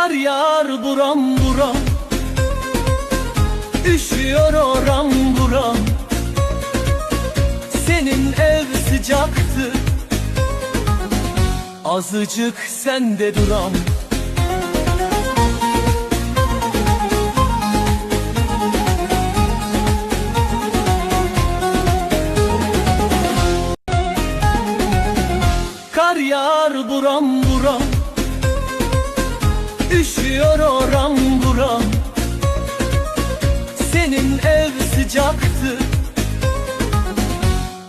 Kar yağar buram buram. Üşüyor oram buram. Senin ev sıcaktı. Azıcık sende duram. Kar yağar buram buram Üşüyor oram buram Senin ev sıcaktı.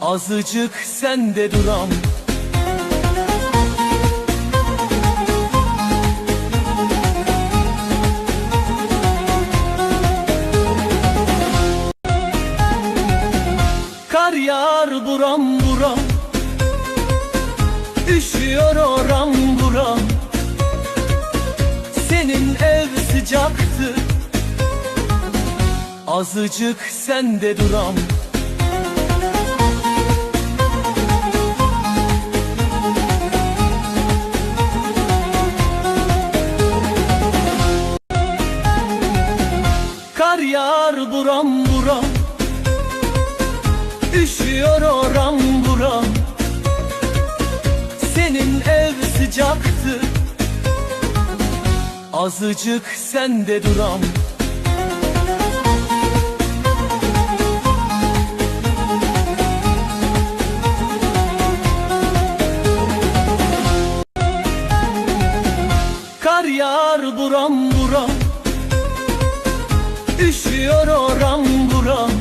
Azıcık sende duram. Kar yağar buram buram. Üşüyor oram ev sıcaktı. Azıcık sende duram. Kar yağar buram buram. Üşüyor oram buram. Senin ev sıcaktı Azıcık sende duram. Kar yağar buram buram. Üşüyor oram buram.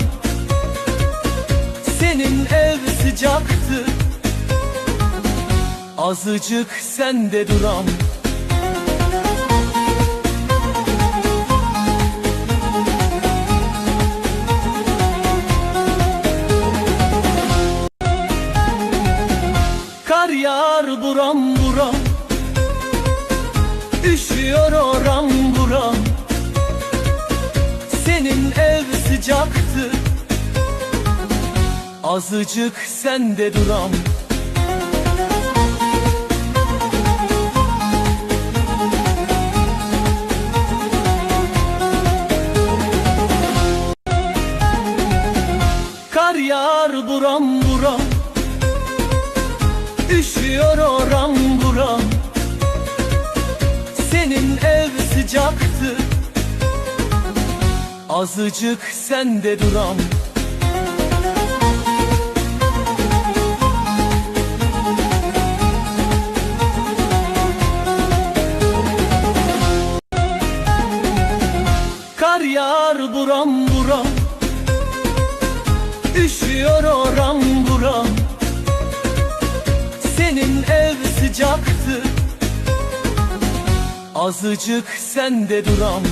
Senin ev sıcaktı. Azıcık sende duram Azıcık sende duram. Kar yağar buram buram. Üşüyor oram buram. Senin ev sıcaktı. Azıcık sende duram Üşüyor oram buram. Senin ev sıcaktı. Azıcık sende duram.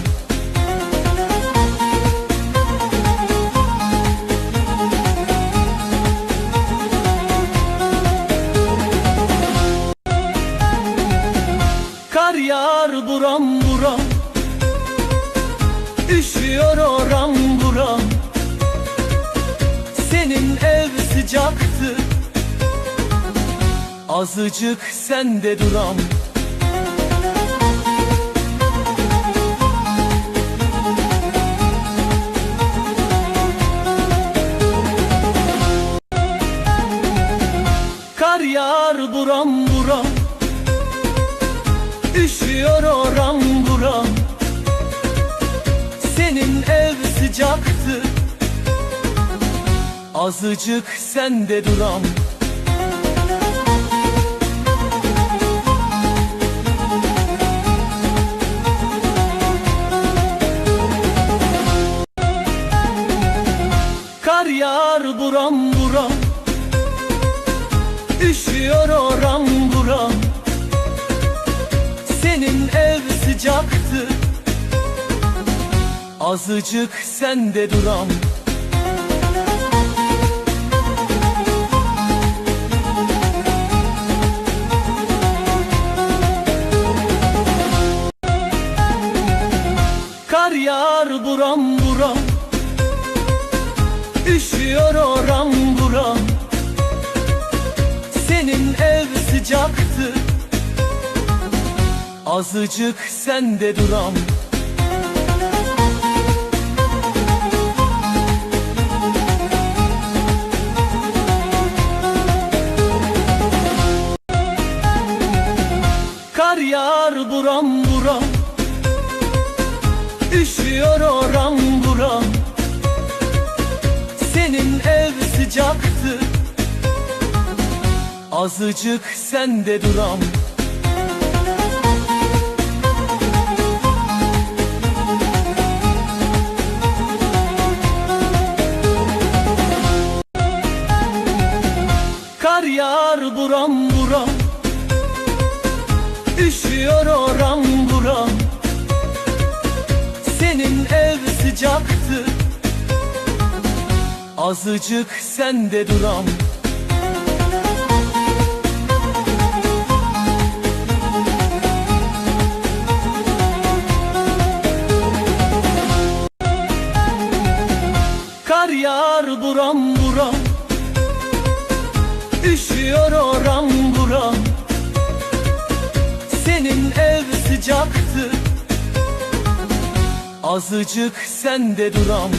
Kar yağar buram buram. Üşüyor oram buram sıcaktı Azıcık sende duram. Kar yağar buram buram. Üşüyor oram buram. Senin ev sıcaktı Azıcık sende duram. Kar yağar buram buram. Üşüyor oram buram. Senin ev sıcaktı. Azıcık sende duram Kar yağar buram buram. Üşüyor oram buram. Senin ev sıcaktı. Azıcık sende duram. Kar yağar buram buram Üşüyor oram buram. Senin ev sıcaktı. Azıcık sende duram. Kar yağar buram buram. Üşüyor oram sıcaktı Azıcık sende duram. Kar yağar buram buram. Üşüyor oram buram. Senin ev sıcaktı Azıcık sende duram